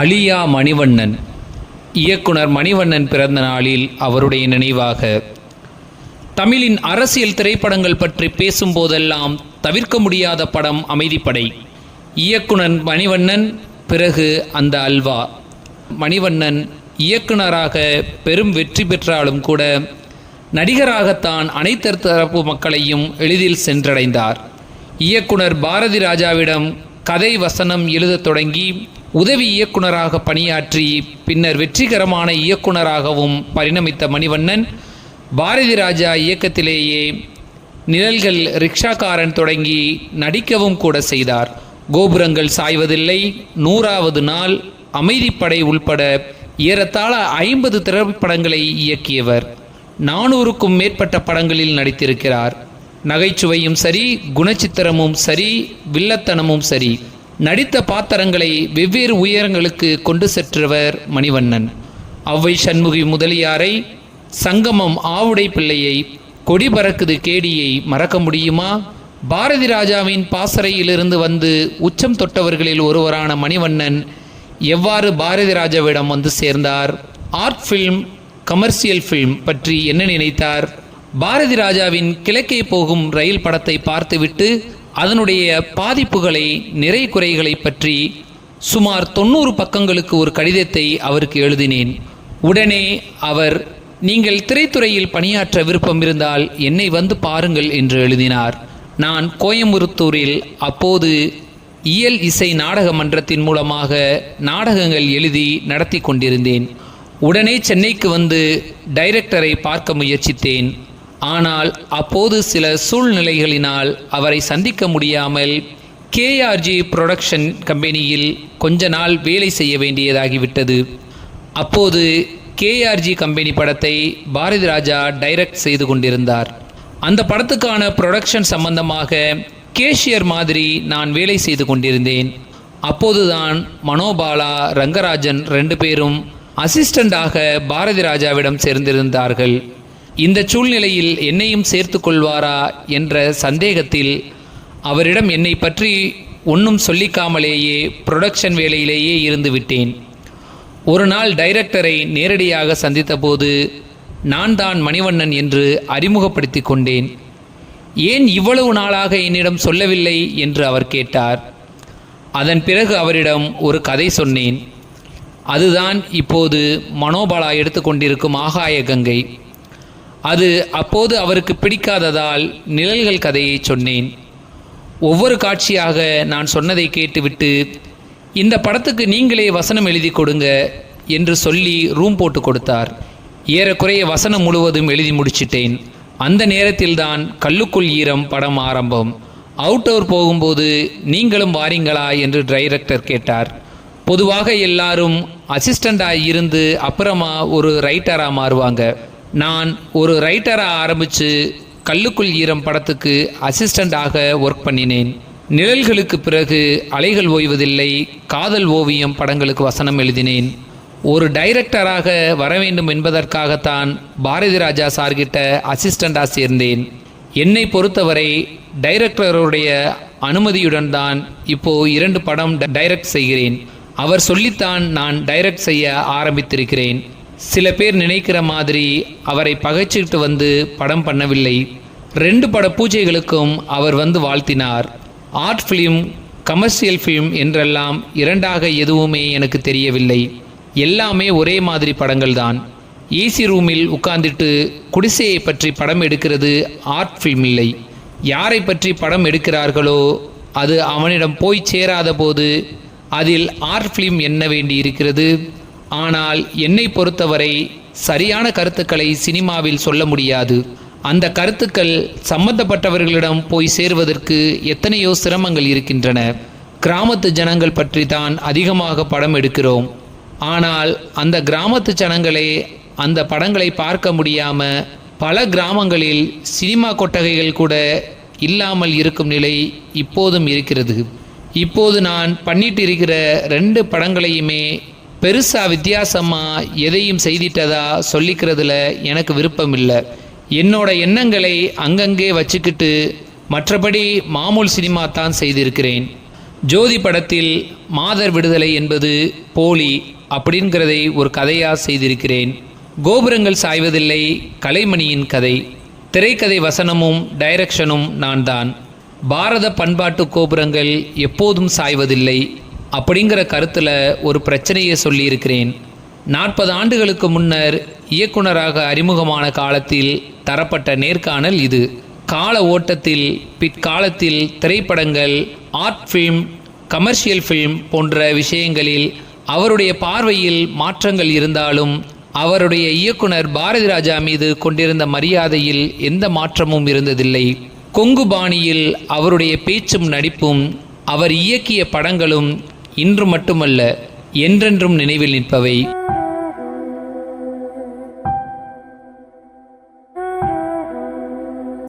அலியா மணிவண்ணன். இயக்குனர் மணிவண்ணன் பிறந்த நாளில் அவருடைய நினைவாக. தமிழின் அரசியல் திரைப்படங்கள் பற்றி பேசும்போதெல்லாம் தவிர்க்க முடியாத படம் அமைதிப்படை. இயக்குனர் மணிவண்ணன் பிறகு அந்த அல்வா. மணிவண்ணன் இயக்குனராக பெரும் வெற்றி பெற்றாலும் கூட நடிகராகத்தான் அனைத்து தரப்பு மக்களையும் எளிதில் சென்றடைந்தார். இயக்குனர் பாரதி ராஜாவிடம் கதை வசனம் எழுதத் தொடங்கி உதவி இயக்குனராக பணியாற்றி பின்னர் வெற்றிகரமான இயக்குனராகவும் பரிணமித்த மணிவண்ணன் பாரதி ராஜா இயக்கத்திலேயே நிழல்கள் ரிக்ஷாக்காரன் தொடங்கி நடிக்கவும் கூட செய்தார். கோபுரங்கள் சாய்வதில்லை. நூறாவது நாள் அமைதிப்படை உள்பட ஏறத்தாழ ஐம்பது திரைப்படங்களை இயக்கியவர். நானூறுக்கும் மேற்பட்ட படங்களில் நடித்திருக்கிறார். நகைச்சுவையும் சரி குணச்சித்திரமும் சரி வில்லத்தனமும் சரி. நடித்த பாத்திரங்களை வெவ்வேறு உயரங்களுக்கு கொண்டு சென்றவர் மணிவண்ணன். அவ்வை சண்முகி முதலியாரை சங்கமம் ஆவுடை பிள்ளையை கொடி பறக்குது கேடியை மறக்க முடியுமா? பாரதி ராஜாவின் பாசறையிலிருந்து வந்து உச்சம் தொட்டவர்களில் ஒருவரான மணிவண்ணன் எவ்வாறு பாரதி ராஜாவிடம் வந்து சேர்ந்தார்? ஆர்ட் ஃபில்ம் கமர்ஷியல் ஃபில்ம் பற்றி என்ன நினைத்தார்? பாரதி ராஜாவின் கிழக்கே போகும் ரயில் படத்தை பார்த்துவிட்டு அதனுடைய பாதிப்புகளை நிறை குறைகளை பற்றி சுமார் தொண்ணூறு பக்கங்களுக்கு ஒரு கடிதத்தை அவருக்கு எழுதினேன். உடனே அவர் நீங்கள் திரைத்துறையில் பணியாற்ற விருப்பம் இருந்தால் என்னை வந்து பாருங்கள் என்று எழுதினார். நான் கோயம்புத்தூரில் அப்போது இயல் இசை நாடக மன்றத்தின் மூலமாக நாடகங்கள் எழுதி நடத்தி கொண்டிருந்தேன். உடனே சென்னைக்கு வந்து டைரக்டரை பார்க்க முயற்சித்தேன். ஆனால் அப்போது சில சூழ்நிலைகளினால் அவரை சந்திக்க முடியாமல் கேஆர்ஜி புரொடக்ஷன் கம்பெனியில் கொஞ்ச நாள் வேலை செய்ய வேண்டியதாகிவிட்டது. அப்போது கேஆர்ஜி கம்பெனி படத்தை பாரதி ராஜா டைரக்ட் செய்து கொண்டிருந்தார். அந்த படத்துக்கான புரொடக்ஷன் சம்பந்தமாக கேஷியர் மாதிரி நான் வேலை செய்து கொண்டிருந்தேன். அப்போதுதான் மனோபாலா ரங்கராஜன் ரெண்டு பேரும் அசிஸ்டண்டாக பாரதி ராஜாவிடம் சேர்ந்திருந்தார்கள். இந்த சூழ்நிலையில் என்னையும் சேர்த்து கொள்வாரா என்ற சந்தேகத்தில் அவரிடம் என்னை பற்றி ஒன்றும் சொல்லிக்காமலேயே புரொடக்ஷன் வேலையிலேயே இருந்து விட்டேன். ஒரு நாள் டைரக்டரை நேரடியாக சந்தித்தபோது நான் தான் மணிவண்ணன் என்று அறிமுகப்படுத்தி கொண்டேன். ஏன் இவ்வளவு நாளாக என்னிடம் சொல்லவில்லை என்று அவர் கேட்டார். அதன் பிறகு அவரிடம் ஒரு கதை சொன்னேன். அதுதான் இப்போது மனோபாலா எடுத்துக்கொண்டிருக்கும் ஆகாய கங்கை. அது அப்போது அவருக்கு பிடிக்காததால் நிழல்கள் கதையை சொன்னேன். ஒவ்வொரு காட்சியாக நான் சொன்னதை கேட்டுவிட்டு இந்த படத்துக்கு நீங்களே வசனம் எழுதி கொடுங்க என்று சொல்லி ரூம் போட்டு கொடுத்தார். ஏறக்குறைய வசனம் முழுவதும் எழுதி முடிச்சிட்டேன். அந்த நேரத்தில்தான் கல்லுக்குள் ஈரம் படம் ஆரம்பம். அவுட்டோர் போகும்போது நீங்களும் வாரீங்களா என்று டைரக்டர் கேட்டார். பொதுவாக எல்லாரும் அசிஸ்டண்டாக இருந்து அப்புறமா ஒரு ரைட்டராக மாறுவாங்க. நான் ஒரு ரைட்டராக ஆரம்பித்து கல்லுக்குள் ஈரம் படத்துக்கு அசிஸ்டண்டாக ஒர்க் பண்ணினேன். நிழல்களுக்கு பிறகு அலைகள் ஓய்வதில்லை காதல் ஓவியம் படங்களுக்கு வசனம் எழுதினேன். ஒரு டைரக்டராக வர வேண்டும் என்பதற்காகத்தான் பாரதி ராஜா சார்கிட்ட அசிஸ்டண்டாக சேர்ந்தேன். என்னை பொறுத்தவரை டைரக்டருடைய அனுமதியுடன் தான் இப்போ இரண்டு படம் டைரக்ட் செய்கிறேன். அவர் சொல்லித்தான் நான் டைரக்ட் செய்ய ஆரம்பித்திருக்கிறேன். சில பேர் நினைக்கிற மாதிரி அவரை பகைச்சிட்டு வந்து படம் பண்ணவில்லை. ரெண்டு பட பூஜைகளுக்கும் அவர் வந்து வாழ்த்தினார். ஆர்ட் ஃபிலிம் கமர்ஷியல் ஃபிலிம் என்றெல்லாம் இரண்டாக எதுவுமே எனக்கு தெரியவில்லை. எல்லாமே ஒரே மாதிரி படங்கள் தான் ஏசி ரூமில் உட்கார்ந்துட்டு குடிசையை பற்றி படம் எடுக்கிறது ஆர்ட் ஃபிலிம் இல்லை. யாரை பற்றி படம் எடுக்கிறார்களோ அது அவனிடம் போய் சேராத போது அதில் ஆர்ட் ஃபிலிம் என்ன வேண்டி இருக்கிறது ஆனால் என்னை பொறுத்தவரை சரியான கருத்துக்களை சினிமாவில் சொல்ல முடியாது. அந்த கருத்துக்கள் சம்பந்தப்பட்டவர்களிடம் போய் சேர்வதற்கு எத்தனையோ சிரமங்கள் இருக்கின்றன. கிராமத்து ஜனங்கள் பற்றி தான் அதிகமாக படம் எடுக்கிறோம். ஆனால் அந்த கிராமத்து ஜனங்களே அந்த படங்களை பார்க்க முடியாமல் பல கிராமங்களில் சினிமா கொட்டகைகள் கூட இல்லாமல் இருக்கும் நிலை இப்போதும் இருக்கிறது. இப்போது நான் பண்ணிட்டு இருக்கிற ரெண்டு படங்களையுமே பெருசா வித்தியாசமா எதையும் செய்திட்டதா சொல்லிக்கிறதுல எனக்கு விருப்பம் இல்லை என்னோட எண்ணங்களை அங்கங்கே வச்சுக்கிட்டு மற்றபடி மாமூல் சினிமா தான் செய்திருக்கிறேன். ஜோதி படத்தில் மாதர் விடுதலை என்பது போலி அப்படிங்கிறதை ஒரு கதையாக செய்திருக்கிறேன். கோபுரங்கள் சாய்வதில்லை கலைமணியின் கதை. திரைக்கதை வசனமும் டைரக்ஷனும் நான் தான் பாரத பண்பாட்டு கோபுரங்கள் எப்போதும் சாய்வதில்லை. அப்படிங்கிற கருத்தில் ஒரு பிரச்சனையை சொல்லியிருக்கிறேன். நாற்பது ஆண்டுகளுக்கு முன்னர் இயக்குனராக அறிமுகமான காலத்தில் தரப்பட்ட நேர்காணல் இது. கால ஓட்டத்தில் பிற்காலத்தில் திரைப்படங்கள் ஆர்ட் ஃபில்ம் கமர்ஷியல் ஃபில்ம் போன்ற விஷயங்களில் அவருடைய பார்வையில் மாற்றங்கள் இருந்தாலும் அவருடைய இயக்குனர் பாரதி ராஜா மீது கொண்டிருந்த மரியாதையில் எந்த மாற்றமும் இருந்ததில்லை. கொங்கு பாணியில் அவருடைய பேச்சும் நடிப்பும் அவர் இயக்கிய படங்களும் இன்று மட்டுமல்ல என்றென்றும் நினைவில் நிற்பவை.